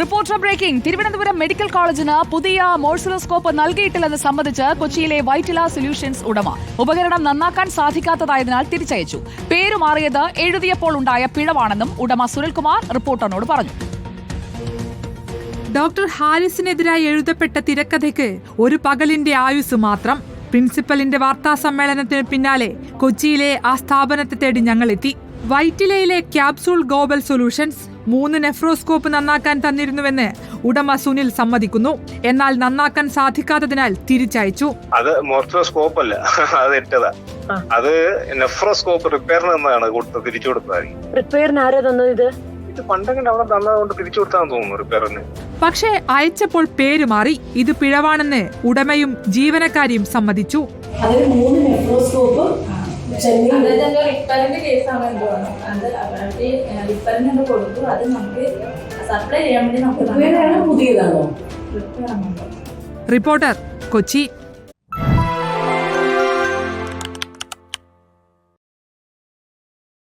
Reporter breaking Thiruvananthapuram medical കോളേജിന് പുതിയ മോഴ്സിലോസ്കോപ്പ് നൽകിയിട്ടില്ലെന്ന് സംബന്ധിച്ച് കൊച്ചിയിലെ വൈറ്റില സൊല്യൂഷൻസ് ഉടമ ഉപകരണം നന്നാക്കാൻ സാധിക്കാത്തതായതിനാൽ തിരിച്ചയച്ചു. പേര് മാറിയത് എഴുതിയപ്പോൾ ഉണ്ടായ പിഴവാണെന്നും ഉടമ സുനിൽകുമാർ റിപ്പോർട്ടറിനോട് പറഞ്ഞു. ഡോക്ടർ ഹാരിസിനെതിരായി എഴുതപ്പെട്ട തിരക്കഥയ്ക്ക് ഒരു പകലിന്റെ ആയുസ് മാത്രം. പ്രിൻസിപ്പലിന്റെ വാർത്താ സമ്മേളനത്തിന് പിന്നാലെ കൊച്ചിയിലെ ആ സ്ഥാപനത്തെ തേടി ഞങ്ങൾ എത്തി. വൈറ്റിലയിലെ ക്യാപ്സൂൾ ഗ്ലോബൽ സൊല്യൂഷൻസ് മൂന്ന് നെഫ്രോസ്കോപ്പ് നന്നാക്കാൻ തന്നിരുന്നുവെന്ന് ഉടമ സുനിൽ സമ്മതിക്കുന്നു. എന്നാൽ നന്നാക്കാൻ സാധിക്കാത്തതിനാൽ തിരിച്ചയച്ചു. അത് മോർച്ചോസ്കോപ്പ് അല്ല അത് ഇട്ടതാ. അത് നെഫ്രോസ്കോപ്പ് റിപ്പയറിന് തന്നതാണ് കൊടുത്ത് തിരിച്ചു കൊടുത്തതായിരിക്കും റിപ്പയറിന് ആരാ തന്നത് ഇത്? ഇത് പണ്ടെങ്കിലും അവിടെ തന്നതുകൊണ്ട് തിരിച്ചു കൊടുത്താന്ന് തോന്നുന്നു റിപ്പയറിന്. പക്ഷേ അയച്ചപ്പോൾ പേര് മാറി. ഇത് പിഴവാണെന്ന് ഉടമയും ജീവനക്കാരിയും സമ്മതിച്ചു. അതിൽ മൂന്ന് നെഫ്രോസ്കോപ്പ് അതായത് എന്തോ റിപ്പയറിന്റെ കേസാണ് എന്തോ അത് അവർക്ക് റിപ്പയറിന് എന്തോ കൊടുത്തു. അത് നമുക്ക് സപ്ലൈ ചെയ്യാൻ വേണ്ടി നമുക്ക് പുതിയതാണോ? റിപ്പോർട്ടർ കൊച്ചി